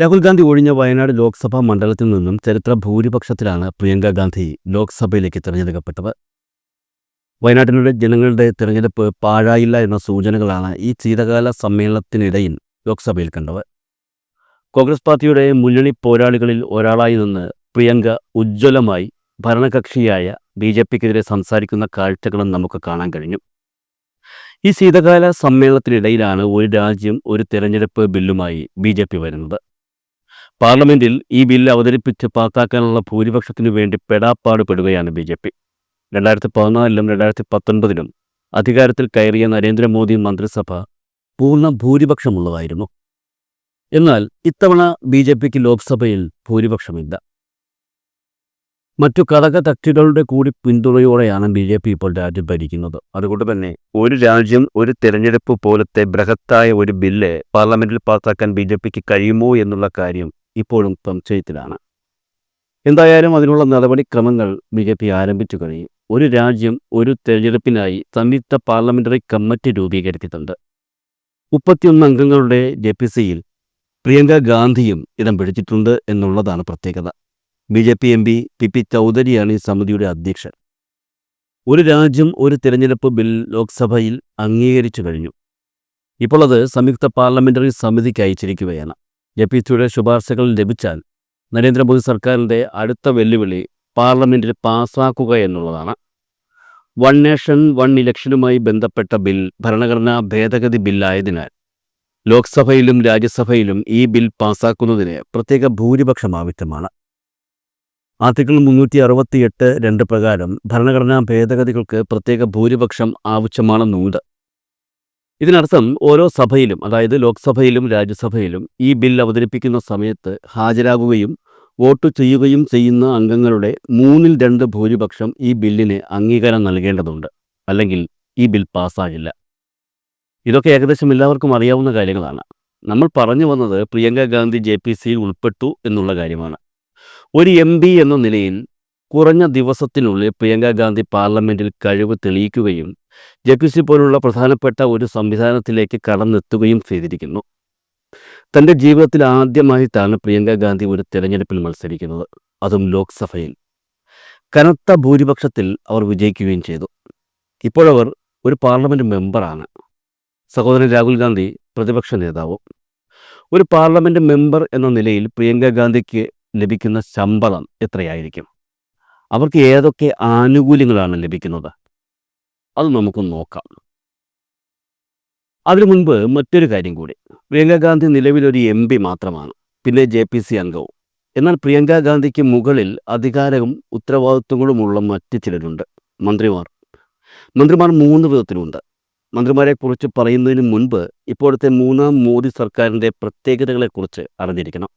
രാഹുൽ ഗാന്ധി ഒഴിഞ്ഞ വയനാട് ലോക്സഭാ മണ്ഡലത്തിൽ നിന്നും ചരിത്ര ഭൂരിപക്ഷത്തിലാണ് പ്രിയങ്ക ഗാന്ധി ലോക്സഭയിലേക്ക് തിരഞ്ഞെടുക്കപ്പെട്ടത്. വയനാട്ടിലെ ജനങ്ങളുടെ തിരഞ്ഞെടുപ്പ് പാഴായില്ല എന്ന സൂചനകളാണ് ഈ ശീതകാല സമ്മേളനത്തിനിടയിൽ ലോക്സഭയിൽ കണ്ടത്. കോൺഗ്രസ് പാർട്ടിയുടെ മുന്നണി പോരാളികളിൽ ഒരാളായി നിന്ന് പ്രിയങ്ക ഉജ്ജ്വലമായി ഭരണകക്ഷിയായ ബി ജെ പിക്കെതിരെ സംസാരിക്കുന്ന കാഴ്ചകളും നമുക്ക് കാണാൻ കഴിഞ്ഞു. ഈ ശീതകാല സമ്മേളനത്തിനിടയിലാണ് ഒരു രാജ്യം ഒരു തിരഞ്ഞെടുപ്പ് ബില്ലുമായി ബി ജെ പി വരുന്നത്. പാർലമെന്റിൽ ഈ ബില്ല് അവതരിപ്പിച്ച് പാസാക്കാനുള്ള ഭൂരിപക്ഷത്തിനു വേണ്ടി പെടാപ്പാടുപെടുകയാണ് ബി ജെ പി. രണ്ടായിരത്തി പതിനാലിലും രണ്ടായിരത്തി പത്തൊൻപതിലും അധികാരത്തിൽ കയറിയ നരേന്ദ്രമോദി മന്ത്രിസഭ പൂർണ ഭൂരിപക്ഷമുള്ളതായിരുന്നു. എന്നാൽ ഇത്തവണ ബി ജെ പിക്ക് ലോക്സഭയിൽ ഭൂരിപക്ഷമില്ല. മറ്റു ഘടക കക്ഷികളുടെ കൂടി പിന്തുണയോടെയാണ് ബി ജെ പി ഇപ്പോൾ രാജ്യം ഭരിക്കുന്നത്. അതുകൊണ്ട് തന്നെ ഒരു രാജ്യം ഒരു തെരഞ്ഞെടുപ്പ് പോലത്തെ ബൃഹത്തായ ഒരു ബില്ല് പാർലമെന്റിൽ പാസാക്കാൻ ബി ജെ പിക്ക് കഴിയുമോ എന്നുള്ള കാര്യം ഇപ്പോഴും സംശയത്തിലാണ് എന്തായാലും അതിനുള്ള നടപടിക്രമങ്ങൾ ബി ജെ പി ആരംഭിച്ചു കഴിഞ്ഞു. ഒരു രാജ്യം ഒരു തെരഞ്ഞെടുപ്പിനായി സംയുക്ത പാർലമെന്ററി കമ്മിറ്റി രൂപീകരിച്ചിട്ടുണ്ട്. മുപ്പത്തിയൊന്ന് അംഗങ്ങളുടെ ജെ പി സിയിൽ പ്രിയങ്ക ഗാന്ധിയും ഇടം പിടിച്ചിട്ടുണ്ട് എന്നുള്ളതാണ് പ്രത്യേകത. B J P M P P P ചൗധരിയാണ് ഈ സമിതിയുടെ അധ്യക്ഷൻ. ഒരു രാജ്യം ഒരു തിരഞ്ഞെടുപ്പ് ബിൽ ലോക്സഭയിൽ അംഗീകരിച്ചു കഴിഞ്ഞു. ഇപ്പോൾ അത് സംയുക്ത പാർലമെന്ററി സമിതിക്ക് അയച്ചിരിക്കുകയാണ്. ജെ പി സിയുടെ ശുപാർശകൾ ലഭിച്ചാൽ നരേന്ദ്രമോദി സർക്കാരിന്റെ അടുത്ത വെല്ലുവിളി പാർലമെന്റിൽ പാസാക്കുക എന്നുള്ളതാണ്. വൺ നേഷൻ വൺ ഇലക്ഷനുമായി ബന്ധപ്പെട്ട ബിൽ ഭരണഘടനാ ഭേദഗതി ബില്ലായതിനാൽ ലോക്സഭയിലും രാജ്യസഭയിലും ഈ ബിൽ പാസാക്കുന്നതിന് പ്രത്യേക ഭൂരിപക്ഷം ആവശ്യമാണ്. ആർട്ടിക്കിൾ മുന്നൂറ്റി അറുപത്തിയെട്ട് രണ്ട് പ്രകാരം ഭരണഘടനാ ഭേദഗതികൾക്ക് പ്രത്യേക ഭൂരിപക്ഷം ആവശ്യമാണെന്നുണ്ട്. ഇതിനർത്ഥം ഓരോ സഭയിലും അതായത് ലോക്സഭയിലും രാജ്യസഭയിലും ഈ ബിൽ അവതരിപ്പിക്കുന്ന സമയത്ത് ഹാജരാകുകയും വോട്ട് ചെയ്യുകയും ചെയ്യുന്ന അംഗങ്ങളുടെ മൂന്നിൽ രണ്ട് ഭൂരിപക്ഷം ഈ ബില്ലിന് അംഗീകാരം നൽകേണ്ടതുണ്ട്. അല്ലെങ്കിൽ ഈ ബിൽ പാസ്സാകില്ല. ഇതൊക്കെ ഏകദേശം എല്ലാവർക്കും അറിയാവുന്ന കാര്യങ്ങളാണ്. നമ്മൾ പറഞ്ഞു വന്നത് പ്രിയങ്ക ഗാന്ധി ജെ പി സിയിൽ ഉൾപ്പെട്ടു എന്നുള്ള കാര്യമാണ്. ഒരു എം പി എന്ന നിലയിൽ കുറഞ്ഞ ദിവസത്തിനുള്ളിൽ പ്രിയങ്ക ഗാന്ധി പാർലമെന്റിൽ കഴിവ് തെളിയിക്കുകയും ജെ പി സി പോലുള്ള പ്രധാനപ്പെട്ട ഒരു സംവിധാനത്തിലേക്ക് കടന്നെത്തുകയും ചെയ്തിരിക്കുന്നു. തന്റെ ജീവിതത്തിൽ ആദ്യമായിട്ടാണ് പ്രിയങ്ക ഗാന്ധി ഒരു തിരഞ്ഞെടുപ്പിൽ മത്സരിക്കുന്നത് അതും ലോക്സഭയിൽ. കനത്ത ഭൂരിപക്ഷത്തിൽ അവർ വിജയിക്കുകയും ചെയ്തു. ഇപ്പോഴവർ ഒരു പാർലമെന്റ് മെമ്പറാണ്. സഹോദരൻ രാഹുൽ ഗാന്ധി പ്രതിപക്ഷ നേതാവും. ഒരു പാർലമെന്റ് മെമ്പർ എന്ന നിലയിൽ പ്രിയങ്ക ഗാന്ധിക്ക് ലഭിക്കുന്ന ശമ്പളം എത്രയായിരിക്കും? അവർക്ക് ഏതൊക്കെ ആനുകൂല്യങ്ങളാണ് ലഭിക്കുന്നത്? അത് നമുക്ക് നോക്കാം. അതിനു മുൻപ് മറ്റൊരു കാര്യം കൂടി. പ്രിയങ്ക ഗാന്ധി നിലവിലൊരു എം പി മാത്രമാണ്. പിന്നെ ജെ പി സി അംഗവും. എന്നാൽ പ്രിയങ്ക ഗാന്ധിക്ക് മുകളിൽ അധികാരവും ഉത്തരവാദിത്വങ്ങളുമുള്ള മറ്റ് ചിലരുണ്ട്. മന്ത്രിമാർ. മന്ത്രിമാർ മൂന്ന് വിധത്തിലുണ്ട്. മന്ത്രിമാരെക്കുറിച്ച് പറയുന്നതിന് മുൻപ് ഇപ്പോഴത്തെ മൂന്നാം മോദി സർക്കാരിന്റെ പ്രത്യേകതകളെക്കുറിച്ച് അറിഞ്ഞിരിക്കണം.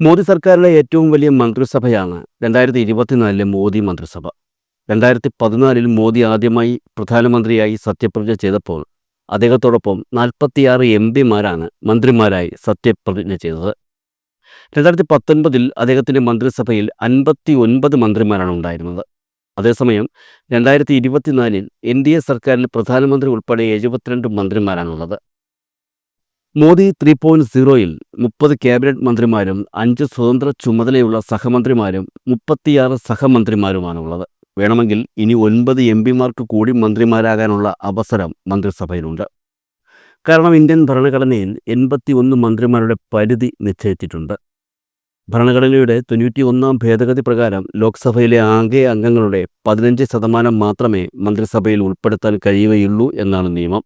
മോദി സർക്കാരിലെ ഏറ്റവും വലിയ മന്ത്രിസഭയാണ് രണ്ടായിരത്തി ഇരുപത്തിനാലിലെ മോദി മന്ത്രിസഭ. രണ്ടായിരത്തി പതിനാലിൽ മോദി ആദ്യമായി പ്രധാനമന്ത്രിയായി സത്യപ്രതിജ്ഞ ചെയ്തപ്പോൾ അദ്ദേഹത്തോടൊപ്പം നാൽപ്പത്തിയാറ് എം പിമാരാണ് മന്ത്രിമാരായി സത്യപ്രതിജ്ഞ ചെയ്തത്. രണ്ടായിരത്തി പത്തൊൻപതിൽ അദ്ദേഹത്തിന്റെ മന്ത്രിസഭയിൽ അൻപത്തി ഒൻപത് മന്ത്രിമാരാണ് ഉണ്ടായിരുന്നത്. അതേസമയം രണ്ടായിരത്തി ഇരുപത്തിനാലിൽ എൻ ഡി എ സർക്കാരിൽ പ്രധാനമന്ത്രി ഉൾപ്പെടെ എഴുപത്തിരണ്ട് മന്ത്രിമാരാണുള്ളത്. മോദി ത്രീ പോയിന്റ് സീറോയിൽ മുപ്പത് ക്യാബിനറ്റ് മന്ത്രിമാരും അഞ്ച് സ്വതന്ത്ര ചുമതലയുള്ള സഹമന്ത്രിമാരും മുപ്പത്തിയാറ് സഹമന്ത്രിമാരുമാണുള്ളത്. വേണമെങ്കിൽ ഇനി ഒൻപത് എം പിമാർക്ക് കൂടി മന്ത്രിമാരാകാനുള്ള അവസരം മന്ത്രിസഭയിലുണ്ട്. കാരണം ഇന്ത്യൻ ഭരണഘടനയിൽ എൺപത്തി ഒന്ന് മന്ത്രിമാരുടെ പരിധി നിശ്ചയിച്ചിട്ടുണ്ട്. ഭരണഘടനയുടെ തൊണ്ണൂറ്റി ഒന്നാം ഭേദഗതി പ്രകാരം ലോക്സഭയിലെ ആകെ അംഗങ്ങളുടെ പതിനഞ്ച് ശതമാനം മാത്രമേ മന്ത്രിസഭയിൽ ഉൾപ്പെടുത്താൻ കഴിയുകയുള്ളൂ എന്നാണ് നിയമം.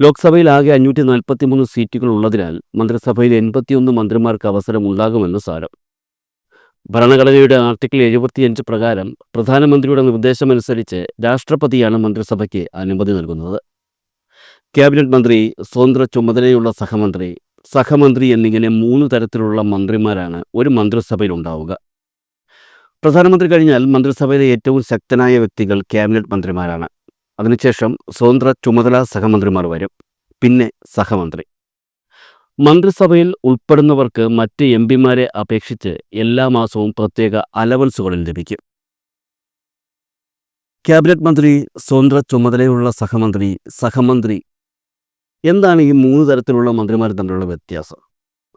ലോക്സഭയിൽ ആകെ അഞ്ഞൂറ്റി നാൽപ്പത്തി മൂന്ന് സീറ്റുകൾ ഉള്ളതിനാൽ മന്ത്രിസഭയിൽ എൺപത്തിയൊന്ന് മന്ത്രിമാർക്ക് അവസരം അവസരമുണ്ടാകുമെന്ന് സാരം. ഭരണഘടനയുടെ ആർട്ടിക്കിൾ എഴുപത്തിയഞ്ച് പ്രകാരം പ്രധാനമന്ത്രിയുടെ നിർദ്ദേശമനുസരിച്ച് രാഷ്ട്രപതിയാണ് മന്ത്രിസഭയ്ക്ക് അനുമതി നൽകുന്നത്. ക്യാബിനറ്റ് മന്ത്രി സ്വതന്ത്ര ചുമതലയുള്ള സഹമന്ത്രി സഹമന്ത്രി എന്നിങ്ങനെ മൂന്ന് തരത്തിലുള്ള മന്ത്രിമാരാണ് ഒരു മന്ത്രിസഭയിൽ ഉണ്ടാവുക പ്രധാനമന്ത്രി കഴിഞ്ഞാൽ മന്ത്രിസഭയിലെ ഏറ്റവും ശക്തനായ വ്യക്തികൾ ക്യാബിനറ്റ് മന്ത്രിമാരാണ്. അതിനുശേഷം സ്വതന്ത്ര ചുമതല സഹമന്ത്രിമാർ വരും. പിന്നെ സഹമന്ത്രി. മന്ത്രിസഭയിൽ ഉൾപ്പെടുന്നവർക്ക് മറ്റ് എം പിമാരെ അപേക്ഷിച്ച് എല്ലാ മാസവും പ്രത്യേക അലവൻസുകളിൽ ലഭിക്കും. ക്യാബിനറ്റ് മന്ത്രി സ്വതന്ത്ര ചുമതലയുള്ള സഹമന്ത്രി സഹമന്ത്രി എന്താണ് ഈ മൂന്ന് തരത്തിലുള്ള മന്ത്രിമാർ തമ്മിലുള്ള വ്യത്യാസം?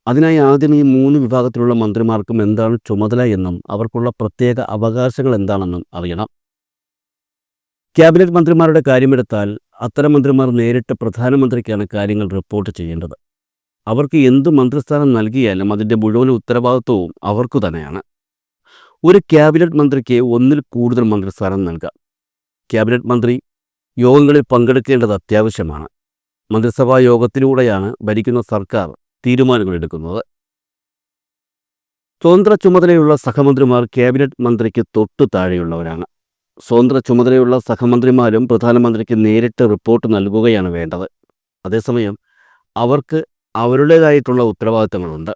അതിനായി ആദ്യം ഈ മൂന്ന് വിഭാഗത്തിലുള്ള മന്ത്രിമാർക്കും എന്താണ് ചുമതല എന്നും അവർക്കുള്ള പ്രത്യേക അവകാശങ്ങൾ എന്താണെന്നും അറിയണം. ക്യാബിനറ്റ് മന്ത്രിമാരുടെ കാര്യമെടുത്താൽ അത്തരം മന്ത്രിമാർ നേരിട്ട് പ്രധാനമന്ത്രിക്കാണ് കാര്യങ്ങൾ റിപ്പോർട്ട് ചെയ്യേണ്ടത്. അവർക്ക് എന്ത് മന്ത്രിസ്ഥാനം നൽകിയാലും അതിന്റെ മുഴുവൻ ഉത്തരവാദിത്വവും അവർക്കു തന്നെയാണ്. ഒരു ക്യാബിനറ്റ് മന്ത്രിക്ക് ഒന്നിൽ കൂടുതൽ മന്ത്രിസ്ഥാനം നൽകാം. ക്യാബിനറ്റ് മന്ത്രി യോഗങ്ങളിൽ പങ്കെടുക്കേണ്ടത് അത്യാവശ്യമാണ്. മന്ത്രിസഭാ യോഗത്തിലൂടെയാണ് ഭരിക്കുന്ന സർക്കാർ തീരുമാനങ്ങൾ എടുക്കുന്നത് സ്വതന്ത്ര ചുമതലയുള്ള സഹമന്ത്രിമാർ ക്യാബിനറ്റ് മന്ത്രിക്ക് തൊട്ടു താഴെയുള്ളവരാണ്. സ്വതന്ത്ര ചുമതലയുള്ള സഹമന്ത്രിമാരും പ്രധാനമന്ത്രിക്ക് നേരിട്ട് റിപ്പോർട്ട് നൽകുകയാണ് വേണ്ടത്. അതേസമയം അവർക്ക് അവരുടേതായിട്ടുള്ള ഉത്തരവാദിത്തങ്ങളുണ്ട്.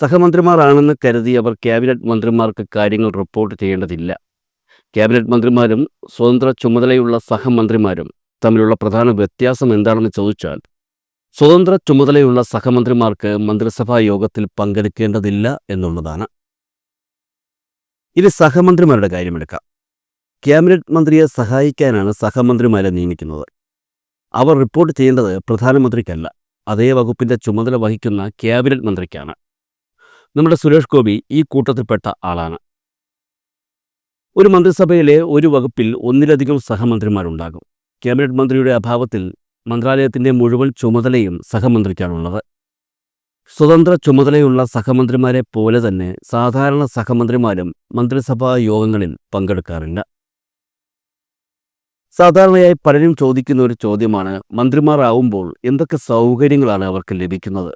സഹമന്ത്രിമാരാണെന്ന് കരുതി അവർ ക്യാബിനറ്റ് മന്ത്രിമാർക്ക് കാര്യങ്ങൾ റിപ്പോർട്ട് ചെയ്യേണ്ടതില്ല. ക്യാബിനറ്റ് മന്ത്രിമാരും സ്വതന്ത്ര ചുമതലയുള്ള സഹമന്ത്രിമാരും തമ്മിലുള്ള പ്രധാന വ്യത്യാസം എന്താണെന്ന് ചോദിച്ചാൽ സ്വതന്ത്ര ചുമതലയുള്ള സഹമന്ത്രിമാർക്ക് മന്ത്രിസഭാ യോഗത്തിൽ പങ്കെടുക്കേണ്ടതില്ല എന്നുള്ളതാണ്. ഇനി സഹമന്ത്രിമാരുടെ കാര്യമെടുക്കാം. ക്യാബിനറ്റ് മന്ത്രിയെ സഹായിക്കാനാണ് സഹമന്ത്രിമാരെ നിയമിക്കുന്നത്. അവർ റിപ്പോർട്ട് ചെയ്യേണ്ടത് പ്രധാനമന്ത്രിക്കല്ല. അതേ വകുപ്പിന്റെ ചുമതല വഹിക്കുന്ന ക്യാബിനറ്റ് മന്ത്രിക്കാണ്. നമ്മുടെ സുരേഷ് ഗോപി ഈ കൂട്ടത്തിൽപ്പെട്ട ആളാണ്. ഒരു മന്ത്രിസഭയിലെ ഒരു വകുപ്പിൽ ഒന്നിലധികം സഹമന്ത്രിമാരുണ്ടാകും. ക്യാബിനറ്റ് മന്ത്രിയുടെ അഭാവത്തിൽ മന്ത്രാലയത്തിന്റെ മുഴുവൻ ചുമതലയും സഹമന്ത്രിക്കാണുള്ളത്. സ്വതന്ത്ര ചുമതലയുള്ള സഹമന്ത്രിമാരെ പോലെ തന്നെ സാധാരണ സഹമന്ത്രിമാരും മന്ത്രിസഭാ യോഗങ്ങളിൽ പങ്കെടുക്കാറില്ല. സാധാരണയായി പലരും ചോദിക്കുന്ന ഒരു ചോദ്യമാണ് മന്ത്രിമാർ ആവുമ്പോൾ എന്തൊക്കെ സൗകര്യങ്ങളാണ് അവർക്ക് ലഭിക്കുന്നത്?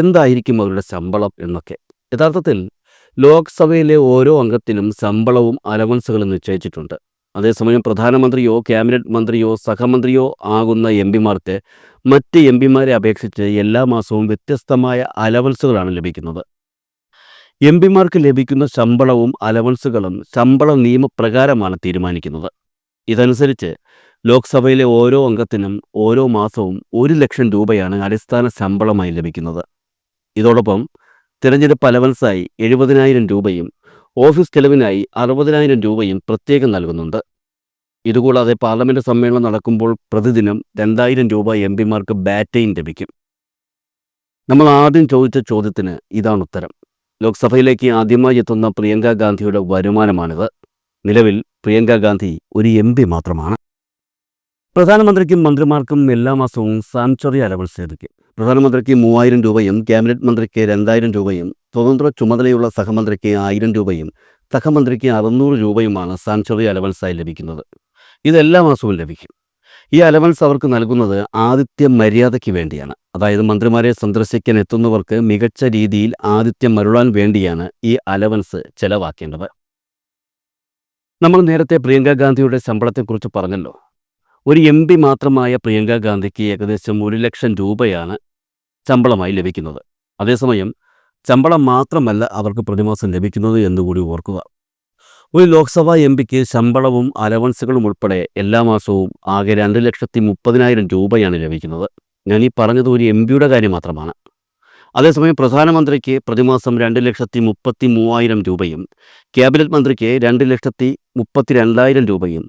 എന്തായിരിക്കും അവരുടെ ശമ്പളം എന്നൊക്കെ. യഥാർത്ഥത്തിൽ ലോക്സഭയിലെ ഓരോ അംഗത്തിനും ശമ്പളവും അലവൻസുകളും നിശ്ചയിച്ചിട്ടുണ്ട്. അതേസമയം പ്രധാനമന്ത്രിയോ ക്യാബിനറ്റ് മന്ത്രിയോ സഹമന്ത്രിയോ ആകുന്ന എം പിമാർക്ക് മറ്റ് എം പിമാരെ അപേക്ഷിച്ച് എല്ലാ മാസവും വ്യത്യസ്തമായ അലവൻസുകളാണ് ലഭിക്കുന്നത്. എം പിമാർക്ക് ലഭിക്കുന്ന ശമ്പളവും അലവൻസുകളും ശമ്പള നിയമപ്രകാരമാണ് തീരുമാനിക്കുന്നത്. ഇതനുസരിച്ച് ലോക്സഭയിലെ ഓരോ അംഗത്തിനും ഓരോ മാസവും ഒരു ലക്ഷം രൂപയാണ് അടിസ്ഥാന ശമ്പളമായി ലഭിക്കുന്നത്. ഇതോടൊപ്പം തിരഞ്ഞെടുപ്പ് അലവൻസായി എഴുപതിനായിരം രൂപയും ഓഫീസ് ചെലവിനായി അറുപതിനായിരം രൂപയും പ്രത്യേകം നൽകുന്നുണ്ട്. ഇതുകൂടാതെ പാർലമെന്റ് സമ്മേളനം നടക്കുമ്പോൾ പ്രതിദിനം രണ്ടായിരം രൂപ എം പിമാർക്ക് ബാറ്റയും ലഭിക്കും. നമ്മൾ ആദ്യം ചോദിച്ച ചോദ്യത്തിന് ഇതാണ് ഉത്തരം. ലോക്സഭയിലേക്ക് ആദ്യമായി എത്തുന്ന പ്രിയങ്ക ഗാന്ധിയുടെ വരുമാനമാണിത്. നിലവിൽ പ്രിയങ്ക ഗാന്ധി ഒരു എം പി മാത്രമാണ്. പ്രധാനമന്ത്രിക്കും മന്ത്രിമാർക്കും എല്ലാ മാസവും സാങ്ച്വറി അലവൻസ് ലഭിക്കും പ്രധാനമന്ത്രിക്ക് മൂവായിരം രൂപയും ക്യാബിനറ്റ് മന്ത്രിക്ക് രണ്ടായിരം രൂപയും സ്വതന്ത്ര ചുമതലയുള്ള സഹമന്ത്രിക്ക് ആയിരം രൂപയും സഹമന്ത്രിക്ക് അറുന്നൂറ് രൂപയുമാണ് സാങ്ച്വറി അലവൻസായി ലഭിക്കുന്നത്. ഇത് എല്ലാ മാസവും ലഭിക്കും. ഈ അലവൻസ് അവർക്ക് നൽകുന്നത് ആദിത്യ മര്യാദയ്ക്ക് വേണ്ടിയാണ്. അതായത് മന്ത്രിമാരെ സന്ദർശിക്കാൻ എത്തുന്നവർക്ക് മികച്ച രീതിയിൽ ആദിത്യം മരുളാൻ വേണ്ടിയാണ് ഈ അലവൻസ് ചെലവാക്കേണ്ടത്. നമ്മൾ നേരത്തെ പ്രിയങ്ക ഗാന്ധിയുടെ ശമ്പളത്തെക്കുറിച്ച് പറഞ്ഞല്ലോ. ഒരു എം പി മാത്രമായ പ്രിയങ്ക ഗാന്ധിക്ക് ഏകദേശം ഒരു ലക്ഷം രൂപയാണ് ശമ്പളമായി ലഭിക്കുന്നത്. അതേസമയം ശമ്പളം മാത്രമല്ല അവർക്ക് പ്രതിമാസം ലഭിക്കുന്നത് എന്നുകൂടി ഓർക്കുക. ഒരു ലോക്സഭാ എം പിക്ക് ശമ്പളവും അലവൻസുകളും ഉൾപ്പെടെ എല്ലാ മാസവും ആകെ രണ്ട് ലക്ഷത്തി മുപ്പതിനായിരം രൂപയാണ് ലഭിക്കുന്നത്. ഞാൻ ഈ പറഞ്ഞത് ഒരു എം പിയുടെ കാര്യം മാത്രമാണ്. അതേസമയം പ്രധാനമന്ത്രിക്ക് പ്രതിമാസം രണ്ട് ലക്ഷത്തി മുപ്പത്തി മൂവായിരം രൂപയും ക്യാബിനറ്റ് മന്ത്രിക്ക് രണ്ട് ലക്ഷത്തി മുപ്പത്തി രണ്ടായിരം രൂപയും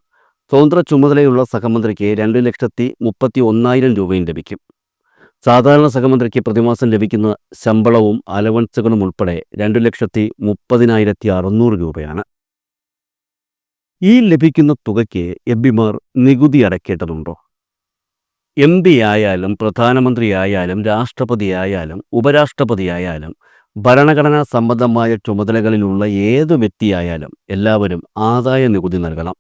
സ്വതന്ത്ര ചുമതലയുള്ള സഹമന്ത്രിക്ക് രണ്ട് ലക്ഷത്തി മുപ്പത്തി ഒന്നായിരം രൂപയും ലഭിക്കും. സാധാരണ സഹമന്ത്രിക്ക് പ്രതിമാസം ലഭിക്കുന്ന ശമ്പളവും അലവൻസുകളും ഉൾപ്പെടെ രണ്ട് ലക്ഷത്തി മുപ്പതിനായിരത്തി അറുന്നൂറ് രൂപയാണ്. ഈ ലഭിക്കുന്ന തുകയ്ക്ക് എം പിമാർ നികുതി അടയ്ക്കേണ്ടതുണ്ടോ എം പി ആയാലും പ്രധാനമന്ത്രിയായാലും രാഷ്ട്രപതിയായാലും ഉപരാഷ്ട്രപതിയായാലും ഭരണഘടനാ സംബന്ധമായ ചുമതലകളിലുള്ള ഏത് വ്യക്തിയായാലും എല്ലാവരും ആദായ നികുതി നൽകണം.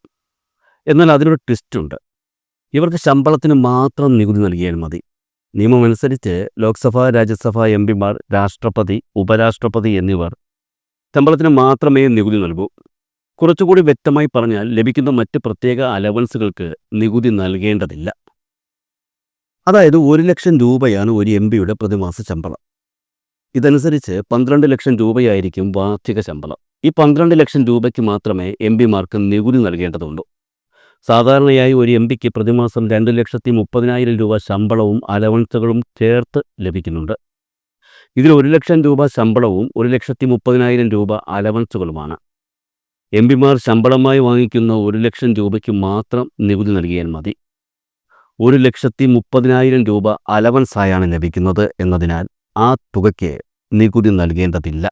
എന്നാൽ അതിനൊരു ട്വിസ്റ്റുണ്ട്. ഇവർക്ക് ശമ്പളത്തിന് മാത്രം നികുതി നൽകിയാൽ മതി. നിയമമനുസരിച്ച് ലോക്സഭ രാജ്യസഭ എം പിമാർ രാഷ്ട്രപതി ഉപരാഷ്ട്രപതി എന്നിവർ ശമ്പളത്തിന് മാത്രമേ നികുതി നൽകൂ. കുറച്ചുകൂടി വ്യക്തമായി പറഞ്ഞാൽ ലഭിക്കുന്ന മറ്റ് പ്രത്യേക അലവൻസുകൾക്ക് നികുതി നൽകേണ്ടതില്ല. അതായത് ഒരു ലക്ഷം രൂപയാണ് ഒരു എം പിയുടെ പ്രതിമാസ ശമ്പളം. ഇതനുസരിച്ച് പന്ത്രണ്ട് ലക്ഷം രൂപയായിരിക്കും വാർഷിക ശമ്പളം. ഈ പന്ത്രണ്ട് ലക്ഷം രൂപയ്ക്ക് മാത്രമേ എം പിമാർക്ക് നികുതി നൽകേണ്ടതുള്ളൂ. സാധാരണയായി ഒരു എം പിക്ക് പ്രതിമാസം രണ്ട് ലക്ഷത്തി മുപ്പതിനായിരം രൂപ ശമ്പളവും അലവൻസുകളും ചേർത്ത് ലഭിക്കുന്നുണ്ട്. ഇതിൽ ഒരു ലക്ഷം രൂപ ശമ്പളവും ഒരു ലക്ഷത്തി മുപ്പതിനായിരം രൂപ അലവൻസുകളുമാണ്. എം പിമാർ ശമ്പളമായി വാങ്ങിക്കുന്ന ഒരു ലക്ഷം രൂപയ്ക്ക് മാത്രം നികുതി നൽകിയാൽ മതി. ഒരു ലക്ഷത്തി മുപ്പതിനായിരം രൂപ അലവൻസായാണ് ലഭിക്കുന്നത് എന്നതിനാൽ ആ തുകയ്ക്ക് നികുതി നൽകേണ്ടതില്ല.